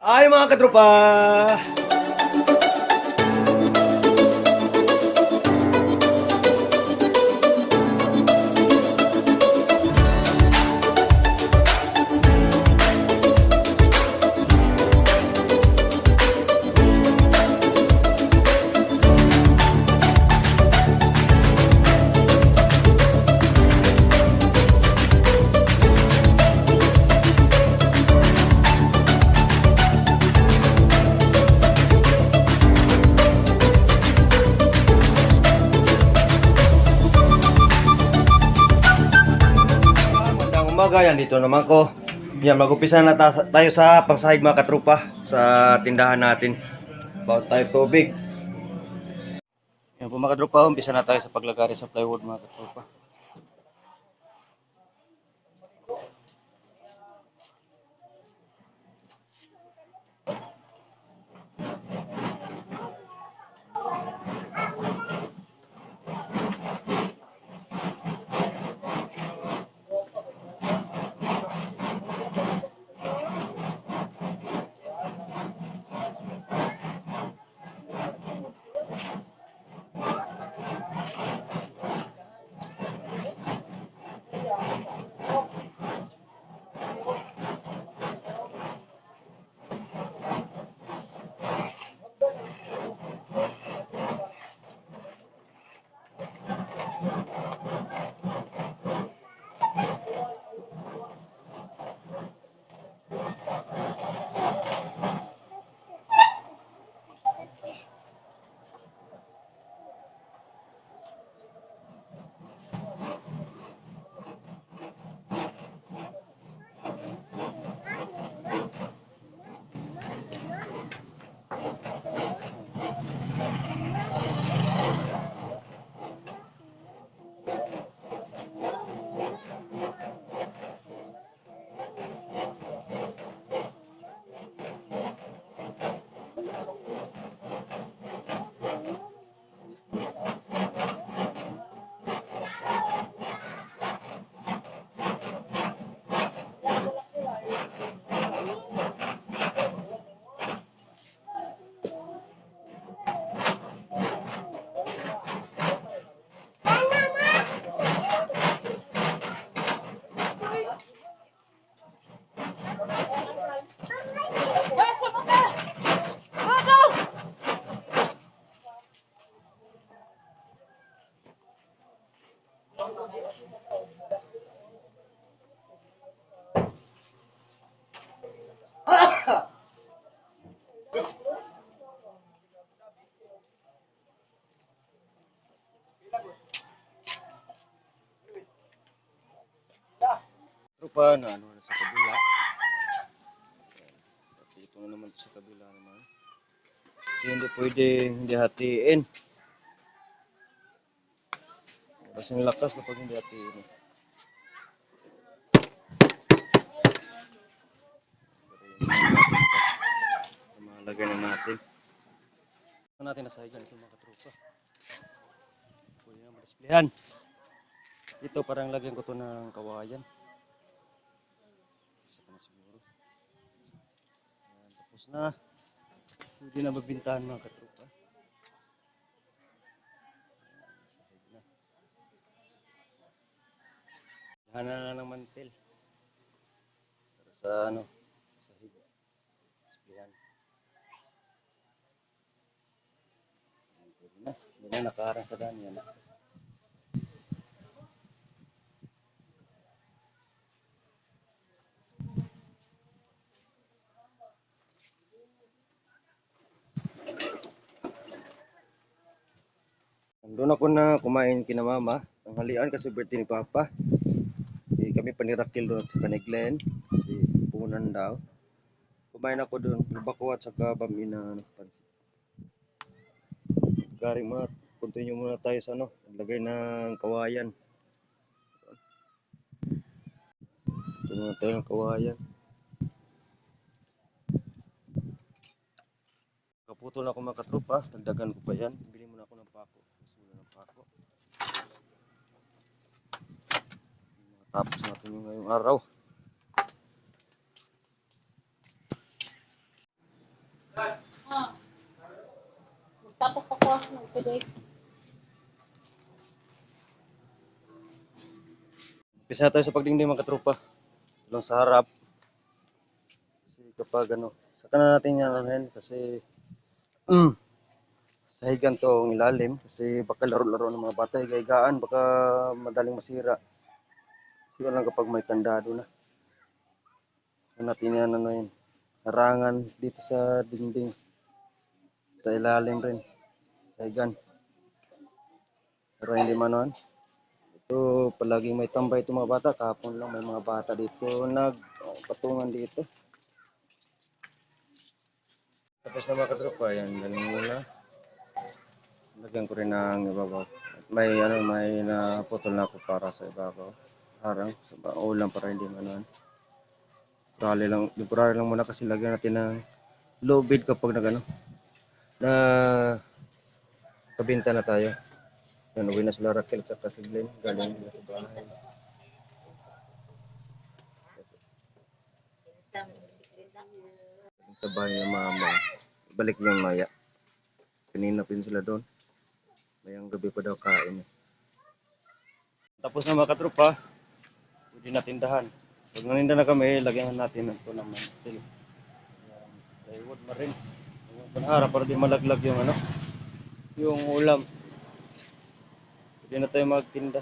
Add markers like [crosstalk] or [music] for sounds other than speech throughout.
Ay mga katropa! Umaga, dito naman ko. Yan, mag-upisa na ta- tayo sa pangsahig mga katropa sa tindahan natin. About tayo tubig. Yan po mga katropa, umpisa na tayo sa paglagari sa plywood mga katropa. Na ano na sa kabila. At ito na naman sa kabila naman. Kasi hindi pwede hindi hatiin. Kasing lakas kapag hindi hatiin. eh. Malagay na natin. Ito natin nasa dyan ito mga katropa. Pwede na madisplayhan. Ito parang lagyan ko to ng kawayan. Isa pa na siguro. Ayan, tapos na. Pwede na magbintahan mga katropa. Ayan, sahig na. Ng mantel. Para sa ano. Displayan. Ayan, Pwede na. Hindi na nakaharang sa daan yan. Doon ako na kumain kina mama. Ang halian kasi birthday ni Papa. Eh, kami panirakil doon sa Paniglen. Kasi punan daw. Kumain ako doon. Nabakuat sa kabami na ano, pansit. Garing mga continue muna tayo sa ano. Naglagay ng kawayan. Ito muna tayo ng kawayan. Kaputol na ako mga katropa. Dagdagan ko pa yan. Bili muna ako ng pako. Tapos natin yung ngayong araw. Tapos pa cross ng today. Umpisa tayo sa pagdingding mga katrupa. Lang sa harap. Kasi kapag ano, saka na natin yan ano, kasi mm, sa higan to ang ilalim kasi baka laro-laro ng mga bata, higa-higaan, baka madaling masira. Siguro lang kapag may kandado na. Saka natin yan ano yun, harangan dito sa dingding. Sa ilalim rin, sa higan. Pero hindi manon. Ito, palaging may tambay itong mga bata. Kahapon lang may mga bata dito nagpatungan dito. Tapos na mga katropa, yan, galing muna. Lagyan ko rin ng ibabaw. May ano, may naputol na ako para sa ibabaw. Harang, sa ulam para hindi manuan. Temporary lang, temporary lang muna kasi lagyan natin ng low bid kapag nag ano, na kabinta na tayo. Yan, uwi na sila Raquel at si Glenn. Galing nila sa bahay. Sa bahay ng mama. Balik niya maya. Kanina pin sila doon. Mayang gabi pa daw kain. Tapos na mga katropa. Pwede na tindahan. Pag naninda na kami, lagyan natin ito ng mantil. Yan. Plywood na rin. Yung panara para di malaglag yung ano. Yung ulam. Pwede na tayo magtinda.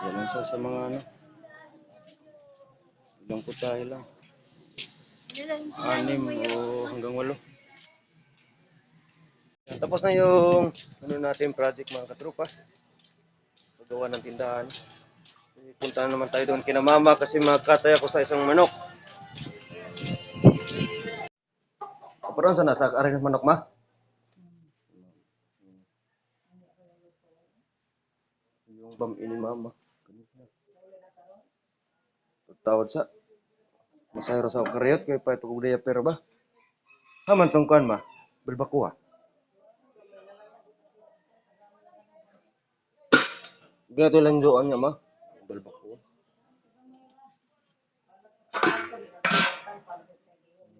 Yan lang sa, mga ano. Ilang putahe lang. Anim o hanggang walo. Tapos na yung ano natin project mga katropa. Paggawa ng tindahan. Punta na naman tayo doon kina mama kasi magkatay ako sa isang manok. Kaparoon sa nasa aring manok ma? Yung bam ini mama. Tawad sa Masayro sa karyot kay pa ito kugdaya pero ba? Haman tong kuan ma. Bilbakuha. Gato lang doon niya ma. Bilbakuha.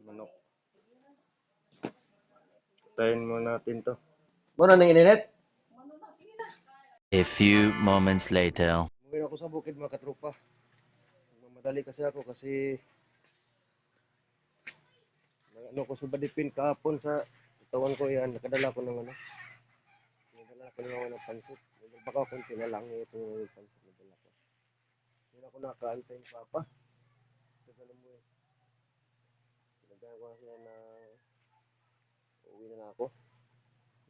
Manok. Tayin mo natin to. Muna nang ininet. A few moments later. Umuwi ako sa bukid mga katropa. Mamadali kasi ako kasi ano ko sa badipin kahapon sa tawan ko yan. Nakadala ko ng ano. Nakadala ko ng ng pansit. Baka konti na lang ito yung pansit na dala ko. Hindi ako nakaantay ni Papa. Kasi alam mo eh. Pinagagawa siya na uwi na, ako.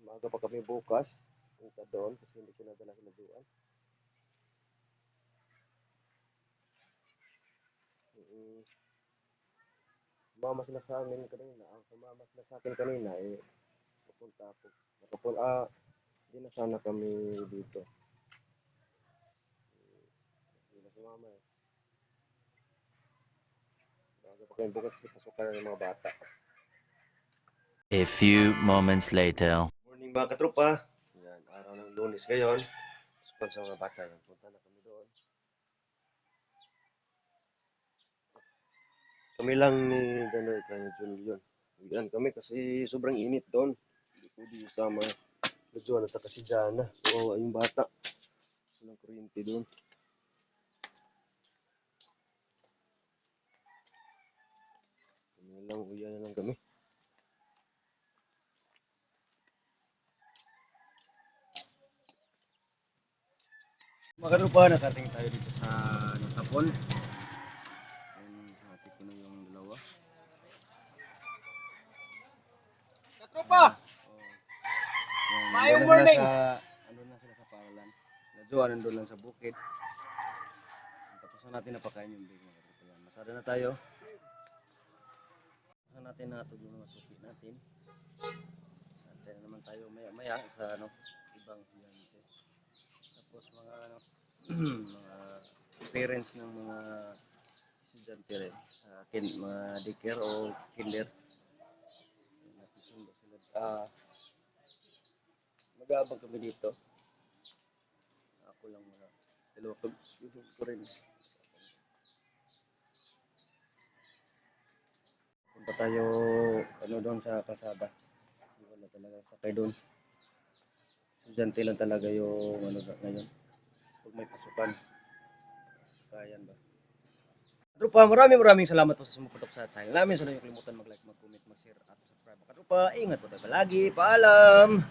Maaga pa kami bukas. Punta doon kasi hindi ko nadala sa laduan. Mm. Sumama sila sa amin kanina. Ang sumama sila sa akin kanina eh papunta ako. Nakapunta ah hindi na sana kami dito. Hindi na sumama eh. Bago pa kami bukas kasi pasukan na ng mga bata. A few moments later. Morning mga katropa. Yan, araw ng lunes ngayon. Pasukan sa mga bata. Yan, punta na kami doon. Kami lang ni Danoy kay Julian. Uwian kami kasi sobrang init doon. Hindi ko di sama. Medyo na sa kasi Jana. Oo, yung bata. Walang kuryente doon. Kami lang, uwian na lang kami. Mga katropa, nakating tayo dito sa Natapon. Ayan, hati ko na yung dalawa. Katropa! Oh. Mayong morning! Sa, andun na sila sa paralan. Nadyo, nandun lang sa bukid. Tapos na natin napakain yung big mga Masada na tayo. Saan natin natog yung mga suki natin. Natin na naman tayo maya-maya sa ano, ibang hiyante. Tapos mga ano, [clears throat] mga parents ng mga estudyante rin sa kin, mga daycare o kinder. Ah, mag-aabang kami dito. Ako lang muna. Dalawa ko, ko rin. Punta tayo ano doon sa kalsada. Wala talaga sakay doon. Estudyante lang talaga yung ano ngayon. Pag may pasukan. Sakayan ba? Kadrupa, maraming maraming salamat po sa sumuputok sa channel namin. Sana yung kalimutan mag-like, mag-comment, mag-share at subscribe. Kadrupa, ingat po tayo palagi. Paalam!